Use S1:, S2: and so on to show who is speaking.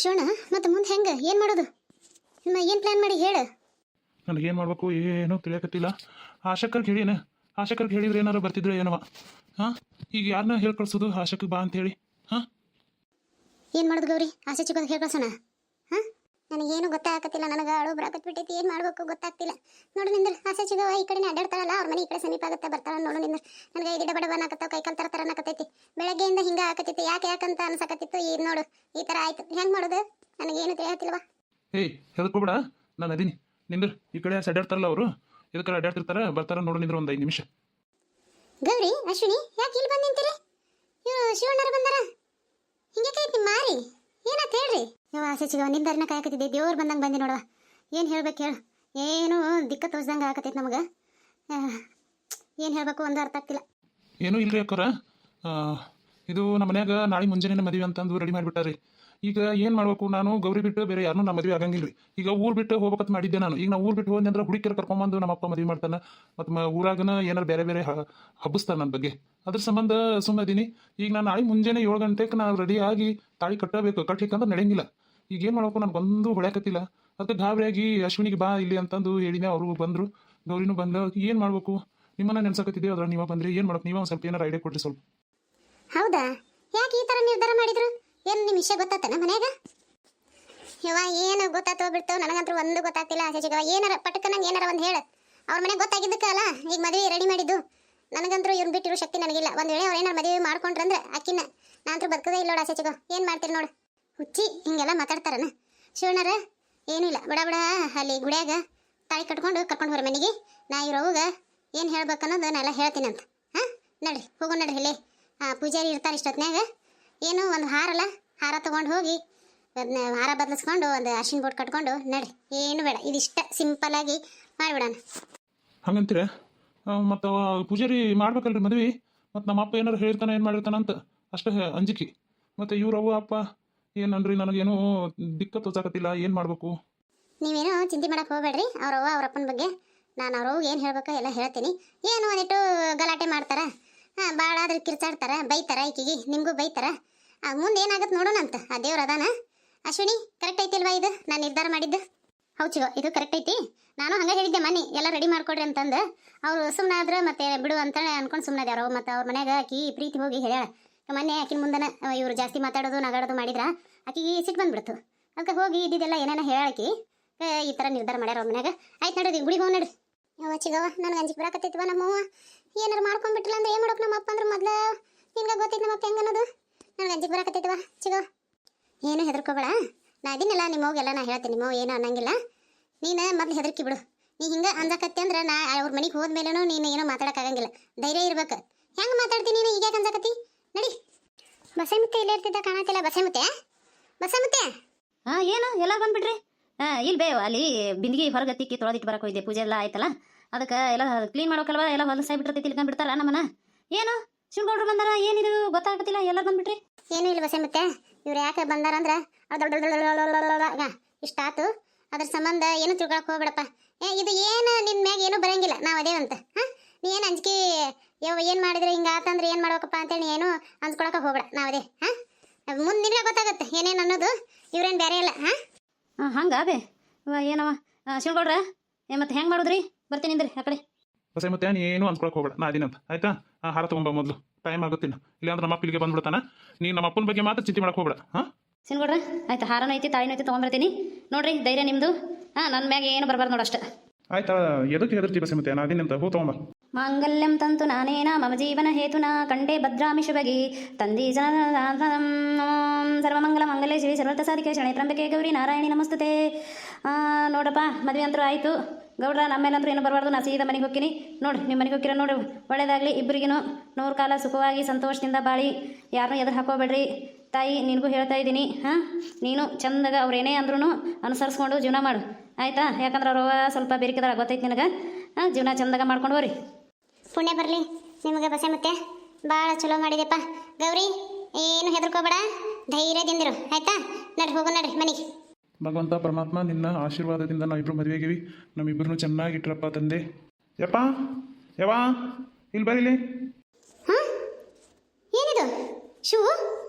S1: ಶಿವಣ್ಣ ಮತ್ತೆ ಮುಂದೆ ಹೆಂಗೆ? ಏನು ಮಾಡೋದು? ನಿಮ್ಮ ಏನು ಪ್ಲ್ಯಾನ್ ಮಾಡಿ ಹೇಳು.
S2: ಏನು ಮಾಡಬೇಕು ಏನೂ ತಿಳಿಯಕತ್ತಿಲ್ಲ. ಆಶಕರ್ಗೆ ಹೇಳಿನ ಆಶಕರ್ಗೆ ಹೇಳಿದ್ರೆ ಏನಾರು ಬರ್ತಿದ್ರೆ ಏನವ? ಹಾಂ? ಈಗ ಯಾರನ್ನ ಹೇಳಿ ಕಳ್ಸೋದು ಆಶಕ್ಕೆ ಬಾ ಅಂತೇಳಿ ಹಾಂ?
S1: ಏನು ಮಾಡೋದು ಗೌರಿ? ಆಸೆ ಚಿಕ್ಕೋದು ಹೇಳ್ಕಳ್ಸೋಣ. ಹಾಂ ನನಗೇನು ಗೊತ್ತಾಗತ್ತಿಲ್ಲ ನನಗೆ ಅಳು ಬರಾಕತ್ ಬಿಟ್ಟೈತಿ ಏನು ಮಾಡಬೇಕು ಗೊತ್ತಾಗ್ತಿಲ್ಲ. ನೋಡು ನಿಂದ್ರ ಆಸೆ ಚಿಗವ ಈ ಕಡೆ ಅಡ್ಡಾಡ್ತಾಳಲ್ಲ ಅವ್ರ ಮನೆ ಈ ಕಡೆ ಸಮೀಪ ಆಗುತ್ತೆ ಬರ್ತಾಳ ನೋಡು ನಿಂದ್ರ. ನನಗೆ ಗಿಡ ಬಡ ಬನ್ನಾಕತ್ತಾವ ನಾಕತ್ತಾವ ಕೈ ಕಾಲ್ ಥರ ಥರ ನಾಕತ್ತೈತಿ ಬೆಳಗ್ಗೆಯಿಂದ ಹಿಂಗೆ ಆಕತ್ತಿತ್ತು ಯಾಕೆ ಯಾಕಂತ ಅನ್ಸಕತ್ತಿತ್ತು ಈ ನೋಡು ಈ ಥರ ಆಯ್ತು. ಹೆಂಗೆ ಮಾಡೋದು? ನನಗೇನು ತಿಳಿಯತ್ತಿಲ್ವಾ
S2: ಏಯ್ ಹೆದರ್ಕೋಬೇಡ ನಾನು ಅದೀನಿ. ನಿಂದ್ರ ಈ ಕಡೆ ಅಡ್ಡಾಡ್ತಾರಲ್ಲ ಅವರು ಇದಕ್ಕೆ ಅಡ್ಡಾಡ್ತಿರ್ತಾರೆ ಬರ್ತಾರ ನೋಡು ನಿಂದ್ರ ಒಂದು ಐದು ನಿಮಿಷ.
S1: ಗೌರಿ ಅಶ್ವಿನಿ ಯಾಕೆ ಇಲ್ಲಿ ಬಂದು ನಿಂತೀರಿ? ಇವ್ರು ಶಿವಣ್ಣರು ಬಂದಾರ. ಹಿಂಗೆ ಕೈತಿ ಮಾರಿ? ಏನಾತ್ ಹೇಳ್ರಿ? ಯಾವ ಆಸೆ ಸಿಗವ ನಿಂದರ್ನ ಕಾಯಕತ್ತಿದ್ದೆ ದೇವ್ರು ಬಂದಂಗೆ ಬಂದೆ ನೋಡವ ಏನು ಹೇಳ್ಬೇಕು ಹೇಳು ಏನು ದಿಕ್ಕ ತೋಚ್ದಂಗೆ ಆಗತೈತಿ ನಮಗೆ. ಏನು ಹೇಳ್ಬೇಕು ಒಂದು ಅರ್ಥ ಆಗ್ತಿಲ್ಲ.
S2: ಏನೂ ಇಲ್ರಿ ಅಕ್ಕರ. ಇದು ನಮ್ಮ ಮನ್ಯಾಗ ನಾಳೆ ಮುಂಜಾನೆ ಮದುವೆ ಅಂತಂದು ರೆಡಿ ಮಾಡಿಬಿಟ್ಟಾರಿ ಈಗ ಏನು ಮಾಡ್ಬೇಕು? ನಾನು ಗೌರಿ ಬಿಟ್ಟು ಬೇರೆ ಯಾರನ್ನೂ ನಮ್ಮ ಮದುವೆ ಆಗಂಗಿಲ್ಲ ರೀ ಈಗ ಊರು ಬಿಟ್ಟು ಹೋಗ್ಬೇಕಂತ ಮಾಡಿದ್ದೆ ನಾನು. ಈಗ ನಾವು ಊರು ಬಿಟ್ಟು ಹೋದ್ನಿ ಅಂದ್ರೆ ಹುಡುಕಿರ ಕರ್ಕೊಂಬಂದು ನಮ್ಮ ಅಪ್ಪ ಮದುವೆ ಮಾಡ್ತಾನೆ. ಮತ್ತು ಮ ಊರಾಗನ ಏನಾರು ಬೇರೆ ಬೇರೆ ಹಬ್ಬಿಸ್ತಾನೆ ನನ್ನ ಬಗ್ಗೆ. ಅದ್ರ ಸಂಬಂಧ ಸುಮ್ಮನೆ ಇದೀನಿ. ಈಗ ನಾನು ನಾಳೆ ಮುಂಜಾನೆ ಏಳು ಗಂಟೆಗೆ ನಾನು ರೆಡಿ ಆಗಿ ತಾಳಿ ಕಟ್ಟಬೇಕು ಅಂತ ನಡೆಯಂಗಿಲ್ಲ. ಈಗ ಏನು ಮಾಡ್ಬೇಕು? ನಾನು ಬಂದು ಹೊಳ್ಯಾಕತ್ತಿಲ್ಲ. ಅದಕ್ಕೆ ಗಾಬರಿಯಾಗಿ ಅಶ್ವಿನಿಗೆ ಬಾ ಇಲ್ಲಿ ಅಂತಂದು ಹೇಳಿದೆ ಅವರು ಬಂದರು. ಗೌರಿನೂ ಬಂದು, ಏನು ಮಾಡ್ಬೇಕು? ನಿಮ್ಮನ್ನ ನೆನ್ಸಕತ್ತಿದ್ದೆ ಅದ್ರ ನೀವು ಬಂದ್ರಿ, ಏನು ಮಾಡ್ಬೇಕು? ನೀವು ಒಂದು ಸ್ವಲ್ಪ ಏನಾರ ಐಡಿಯಾ ಕೊಡ್ರಿ ಸ್ವಲ್ಪ.
S1: ಹೌದಾ? ಯಾಕೆ ಈ ಥರ ನಿರ್ಧಾರ ಮಾಡಿದ್ರು? ಏನು ನಿಮ್ಮ ವಿಷಯ ಗೊತ್ತಾತನ ಮನ್ಯಾಗ? ಯವ್ವ, ಏನು ಗೊತ್ತಾತೋ ಬಿಡ್ತೋ, ನನಗಂತೂ ಒಂದು ಗೊತ್ತಾಗ್ತಿಲ್ಲ ಆಸೆ ಏನಾರ ಪಟಕ ನಂಗೆ ಏನಾರ ಒಂದು ಹೇಳು. ಅವ್ರ ಮನೆಗೆ ಗೊತ್ತಾಗಿದ್ದಕ್ಕಲ್ಲ, ಈಗ ಮದುವೆ ರೆಡಿ ಮಾಡಿದ್ದು. ನನಗಂತೂ ಇವ್ರನ್ನ ಬಿಟ್ಟಿರೋ ಶಕ್ತಿ ನನಗಿಲ್ಲ. ಒಂದು ವೇಳೆ ಅವ್ರೇನಾರು ಮದುವೆ ಮಾಡ್ಕೊಂಡ್ರಂದ್ರೆ ಅಕ್ಕಿನ ನಾನಂತೂ ಬದುಕದೇ ಇಲ್ಲ ನೋಡು ಆಸೆ ಸಿಗೋ ಏನು ಮಾಡ್ತೀರಿ ನೋಡು. ಹುಚ್ಚಿ, ಹಿಂಗೆಲ್ಲ ಮಾತಾಡ್ತಾರನ. ಶಿವಣ್ಣರ ಏನೂ ಇಲ್ಲ ಬಡ ಬಡ ಅಲ್ಲಿ ಗುಡಿಯಾಗ ತಾಳಿ ಕಟ್ಕೊಂಡು ಕರ್ಕೊಂಡು ಬರೋ ಮನೆಗೆ. ನಾ ಇರೋವಾಗ ಏನು ಹೇಳ್ಬೇಕನ್ನೋದು ನಾ ಎಲ್ಲ ಹೇಳ್ತೀನಿ ಅಂತ. ಹಾಂ? ನಡ್ರಿ, ಹೋಗೋಣ ನಡ್ರಿ ಇಲ್ಲಿ. ಪೂಜಾರಿ ಇರ್ತಾರೆ ಇಷ್ಟೊತ್ನ್ಯಾಗ. ಏನು ಒಂದು ಹಾರಲ್ಲ, ಹಾರ ತೊಗೊಂಡು ಹೋಗಿ ಅದನ್ನ ಹಾರ ಬದಲಿಸ್ಕೊಂಡು ಒಂದು ಅರ್ಶಿನ ಬೋಟ್ ಕಟ್ಕೊಂಡು ನಡ್ರಿ. ಏನು ಬೇಡ, ಇದಿಷ್ಟ ಸಿಂಪಲ್ ಆಗಿ ಮಾಡಿಬಿಡೋಣ.
S2: ಹಂಗಂತೀರ? ಮತ್ತು ಪೂಜಾರಿ ಮಾಡ್ಬೇಕಲ್ರಿ ಮದ್ವೆ. ಮತ್ತು ನಮ್ಮ ಅಪ್ಪ ಏನಾರು ಹೇಳ್ತಾನೆ ಏನು ಮಾಡಿರ್ತಾನ ಅಂತ ಅಷ್ಟೇ ಅಂಜಿಕೆ. ಮತ್ತು ಇವ್ರ ಅವ್ವ ಅಪ್ಪ ಏನನ್ರಿ ನನಗೇನು ದಿಕ್ಕ ತೋಚಾಕತ್ತಿಲ್ಲ ಏನು ಮಾಡಬೇಕು?
S1: ನೀವೇನು ಚಿಂತೆ ಮಾಡಕ್ಕೆ ಹೋಗಬೇಡ್ರಿ ಅವ್ರವ್ವ ಅವ್ರ ಅಪ್ಪನ ಬಗ್ಗೆ. ನಾನು ಅವರವ್ವ ಏನು ಹೇಳ್ಬೇಕು ಎಲ್ಲ ಹೇಳ್ತೀನಿ. ಏನು ಒಂದಿಟ್ಟು ಗಲಾಟೆ ಮಾಡ್ತಾರೆ. ಹಾಂ ಭಾಳ ಆದ್ರೆ ಕಿರ್ಚಾಡ್ತಾರ, ಬೈತಾರ ಈಕಿಗೆ, ನಿಮಗೂ ಬೈತಾರ. ಮುಂದೆ ಏನಾಗುತ್ತೆ ನೋಡೋಣಂತ. ಆ ದೇವ್ರ ಅದಾನ. ಅಶ್ವಿನಿ ಕರೆಕ್ಟ್ ಐತಿಲ್ವಾ ಇದು? ನಾನು ನಿರ್ಧಾರ ಮಾಡಿದ್ದು. ಹೌದು ಚಿಗೋ ಇದು ಕರೆಕ್ಟ್ ಐತಿ. ನಾನು ಹಂಗೆ ಹೇಳಿದ್ದೆ ಮನೆ ಎಲ್ಲ ರೆಡಿ ಮಾಡ್ಕೊಡ್ರಿ ಅಂತಂದು. ಅವರು ಸುಮ್ಮನೆ ಆದ್ರೆ ಮತ್ತೆ ಬಿಡು ಅಂತೇಳಿ ಅನ್ಕೊಂಡು ಸುಮ್ಮನೆ ಅದ್ಯಾರೋ ಮತ್ತು ಅವ್ರ ಮನ್ಯಾಗ ಆಕಿ ಪ್ರೀತಿ ಹೋಗಿ ಹೇಳ ಮೊನ್ನೆ ಆಕಿನ ಮುಂದನ ಇವರು ಜಾಸ್ತಿ ಮಾತಾಡೋದು, ನಗಾಡೋದು ಮಾಡಿದ್ರ ಆಕಿಗೆ ಸಿಟ್ಟು ಬಂದ್ಬಿಡ್ತು. ಅದಕ್ಕೆ ಹೋಗಿ ಇದ್ದಿದ್ದೆಲ್ಲ ಏನೇನೋ ಹೇಳಾಕಿ ಈ ಥರ ನಿರ್ಧಾರ ಮಾಡ್ಯಾರ ಅವ್ರ ಮನ್ಯಾಗ. ಆಯ್ತು ನಡೋದು ಗುಡಿಗೆ ಹೋಗಿ ನಡ್ರಿ. ಯವ್ವ ಚಿಗವ ನನಗೆ ಅಂಜಿಕೆ ಬರಾಕತ್ತೈತಿವ ನಮ್ಮವ್ವ. ಏನಾರು ಮಾಡ್ಕೊಂಡ್ಬಿಟ್ಟಿಲ್ಲ ಅಂದ್ರೆ ಏನು ಮಾಡೋಕೆ ನಮ್ಮ ಅಪ್ಪ ಅಂದ್ರೆ ಮೊದ್ಲು? ನಿನ್ಗೆ ಗೊತ್ತೈತೆ ನಮ್ಮ ಅಪ್ಪ ಹೆಂಗೆ ಅನ್ನೋದು. ನನಗೆ ಅಂಜಿಕೆ ಬರಾಕತ್ತೈತಿವ ಚಿಗೋ ಏನು ಹೆದರ್ಕೋಬೇಡ. ನಾ ಇದನ್ನೆಲ್ಲ ನಿಮ್ಮ ಎಲ್ಲ ನಾ ಹೇಳ್ತೀನಿ. ನಿಮ್ಮ ಏನು ಅನ್ನಂಗಿಲ್ಲ. ನೀನು ಮೊದ್ಲು ಹೆದರ್ಕಿ ಬಿಡು ನೀ ಹಿಂಗೆ ಅಂಜಕತ್ತಿ ಅಂದ್ರೆ ನಾ ಅವ್ರ ಮನೆಗೆ ಹೋದ್ಮೇಲೆನೂ ನೀನು ಏನೋ ಮಾತಾಡೋಕ್ಕಾಗಂಗಿಲ್ಲ ಧೈರ್ಯ ಇರ್ಬೇಕು ಹೆಂಗೆ ಮಾತಾಡ್ತೀನಿ ನೀನು ಈಗ ಅಂಜಕತ್ತಿ ನಡಿ ಬಸಮುತ್ತೆ ಇಲ್ಲೇ ಇರ್ತಿದ್ದ ಕಾಣತಿಲ್ಲ ಬಸಮುತ್ತೆ ಬಸಮುತ್ತೆ
S3: ಹಾ ಏನು ಎಲ್ಲ ಬಂದ್ಬಿಡ್ರಿ ಹಾಂ ಇಲ್ಲಿ ಬೇ ಅಲ್ಲಿ ಬಿಂದಿಗೆ ಹೊರಗೆ ತಿಕ್ಕಿ ತೊಳೆದಿಟ್ಟು ಬರಕ್ಕೆ ಹೋಯ್ದೆ ಪೂಜೆ ಎಲ್ಲ ಆಯ್ತಲ್ಲ ಅದಕ್ಕೆ ಎಲ್ಲ ಕ್ಲೀನ್ ಮಾಡೋಕಲ್ವ ಎಲ್ಲ ಹೊಲಸಾಗಿ ಬಿಟ್ಟಿರ್ತೈತಿ ತಿಳ್ಕೊಂಡ್ಬಿಡ್ತಾರ ನಮ್ಮನ್ನ ಏನು ಶಿವಗೌಡ್ರು ಬಂದಾರ ಏನಿದು ಗೊತ್ತಾಗತ್ತಿಲ್ಲ ಎಲ್ಲ ಬಂದ್ಬಿಟ್ರಿ
S1: ಏನು ಇಲ್ಲ ಬಸೆ ಮತ್ತೆ ಇವ್ರು ಯಾಕೆ ಬಂದಾರ ಅಂದ್ರೆ ಇಷ್ಟಾತು ಅದ್ರ ಸಂಬಂಧ ಏನು ತಿಳ್ಕೊಳಕ್ ಹೋಗ್ಬೇಡಪ್ಪ. ಏ ಇದು ಏನು ನಿನ್ ಮ್ಯಾಗ ಏನು ಬರಂಗಿಲ್ಲ. ನಾವು ಅದೇವಂತ ಹಾ? ನೀ ಏನು ಅಂಜಿಕೆ ಯವ್ ಏನು ಮಾಡಿದ್ರೆ ಹಿಂಗೆ ಆತಂದ್ರೆ ಏನು ಮಾಡ್ಬೇಕಪ್ಪ ಅಂತೇಳಿ ಏನು ಅನ್ಸ್ಕೊಳಕ ಹೋಗ್ಬೇಡ. ನಾವು ಅದೇ ಹಾ? ಮುಂದೆ ನಿನಗೆ ಗೊತ್ತಾಗುತ್ತೆ ಏನೇನು ಅನ್ನೋದು ಇವ್ರೇನು ಬೇರೆ ಇಲ್ಲ ಹಾ?
S3: ಹಾಂ ಹಂಗೆ ಬೇ ವ, ಏನವ ಶಿವಗೌಡ್ರ ಏ ಮತ್ತೆ ಹೆಂಗೆ ಮಾಡುದ್ರಿ? ಬರ್ತೀನಿ ನಿಂದ್ರಿ ಆ ಕಡೆ.
S2: ಬಸೆ ಮತ್ತೆ ನೀ ಏನು ಅನ್ಕೊಳಕ್ ಹೋಗ್ಬೇಡ. ನಾ ಅದೀನಂತ. ಆಯ್ತಾ? ಆ ಹಾರ ತೊಗೊಂಬ ಮೊದಲು. ಟೈಮ್ ಆಗುತ್ತಿನ ಇಲ್ಲಾಂದ್ರೆ ನಮ್ಮ ಅಪ್ಪಿಗೆ ಬಂದ್ಬಿಡ್ತಾನ. ನೀನು ನಮ್ಮ ಅಪ್ಪನ ಬಗ್ಗೆ ಮಾತ್ರ ಚಿಂತೆ ಮಾಡಕ್ ಹೋಗ್ಬೇಡ ಹಾಂ?
S3: ಶಿವಗೌಡ್ರ ಆಯ್ತು ಹಾರನೂ ಐತಿ ತಾಳಿನೂ ಐತಿ ತೊಗೊಂಬರ್ತೀನಿ. ನೋಡ್ರಿ ಧೈರ್ಯ ನಿಮ್ಮದು ಹಾಂ ನನ್ನ ಮ್ಯಾಗ ಏನು ಬರಬಾರ್ದು ನೋಡು ಅಷ್ಟೇ.
S2: ಆಯ್ತಾ ಎದಕ್ಕೆ ಹೆದರ್ತಿ ಬಸೆ ಮತ್ತೆ ನಾ ಅದೀನಂತ ಹೂ ತೊಗೊಂಬ.
S3: ಮಾಂಗಲ್ಯಂ ತಂತು ನಾನೇನ ಮಮ ಜೀವನ ಹೇತುನ ಕಂಡೇ ಭದ್ರಾಮಿ ಶುಭಗಿ. ತಂದಿ ಜನ ಸರ್ವಮಂಗಲ ಮಂಗಲೇ ಶಿವಿ ಸರ್ವತ ಸಾಧಿಕೆ ಶಣೆ ತ್ರಂಬಕೆ ಗೌರಿ ನಾರಾಯಣಿ ನಮಸ್ತತೆ. ಆ, ನೋಡಪ್ಪ ಮದುವೆ ಅಂತೂ ಆಯಿತು. ಗೌಡ್ರ ನಮ್ಮ ಮೇಲಂತೂ ಏನು ಬರಬಾರ್ದು ನಾ ಸೀದಾ ಮನೆಗೆ ಹೋಗ್ತೀನಿ. ನೋಡಿ ನಿಮ್ಮ ಮನೆಗೆ ಹೋಗಿರೋ ನೋಡಿ. ಒಳ್ಳೇದಾಗಲಿ ಇಬ್ಬರಿಗೂ ನೂರು ಕಾಲ ಸುಖವಾಗಿ ಸಂತೋಷದಿಂದ ಬಾಳಿ. ಯಾರನ್ನೂ ಎದುರು ಹಾಕೋಬೇಡ್ರಿ. ತಾಯಿ ನಿನಗೂ ಹೇಳ್ತಾ ಇದ್ದೀನಿ ಹಾಂ? ನೀನು ಚಂದಾಗ ಅವ್ರು ಏನೇ ಅಂದ್ರೂ ಅನುಸರಿಸ್ಕೊಂಡು ಜೀವನ ಮಾಡು. ಆಯಿತಾ? ಯಾಕಂದ್ರೆ ಅವ್ರವ ಸ್ವಲ್ಪ ಬೇರಿಕೆದಾರ ಗೊತ್ತೈತೆ ನಿನಗೆ. ಹಾಂ ಜೀವನ ಚಂದಾಗ ಮಾಡ್ಕೊಂಡು ಹೋರಿ.
S1: ಪುಣ್ಯ ಬರಲಿ ನಿಮಗೆ ಬಸೆ ಮತ್ತೆ ಭಾಳ ಚಲೋ ಮಾಡಿದೆಪ್ಪ ಗೌರಿ ಏನು ಹೆದರ್ಕೋಬೇಡ. ಧೈರ್ಯದಿಂದಿರು. ಆಯ್ತಾ? ನಡ್ರಿ ಹೋಗು ನಡ್ರಿ ಮನೆಗೆ.
S2: ಭಗವಂತ ಪರಮಾತ್ಮ ನಿನ್ನ ಆಶೀರ್ವಾದದಿಂದ ನಾವಿಬ್ರು ಮದುವೆಗಿವಿ ಚೆನ್ನಾಗಿ ಚೆನ್ನಾಗಿಟ್ರಪ್ಪ ತಂದೆ. ಯಪ್ಪ ಯವಾ ಇಲ್ಲಿ. ಬರೀಲಿ
S1: ಹಾಂ? ಏನಿದು? ಶಿವು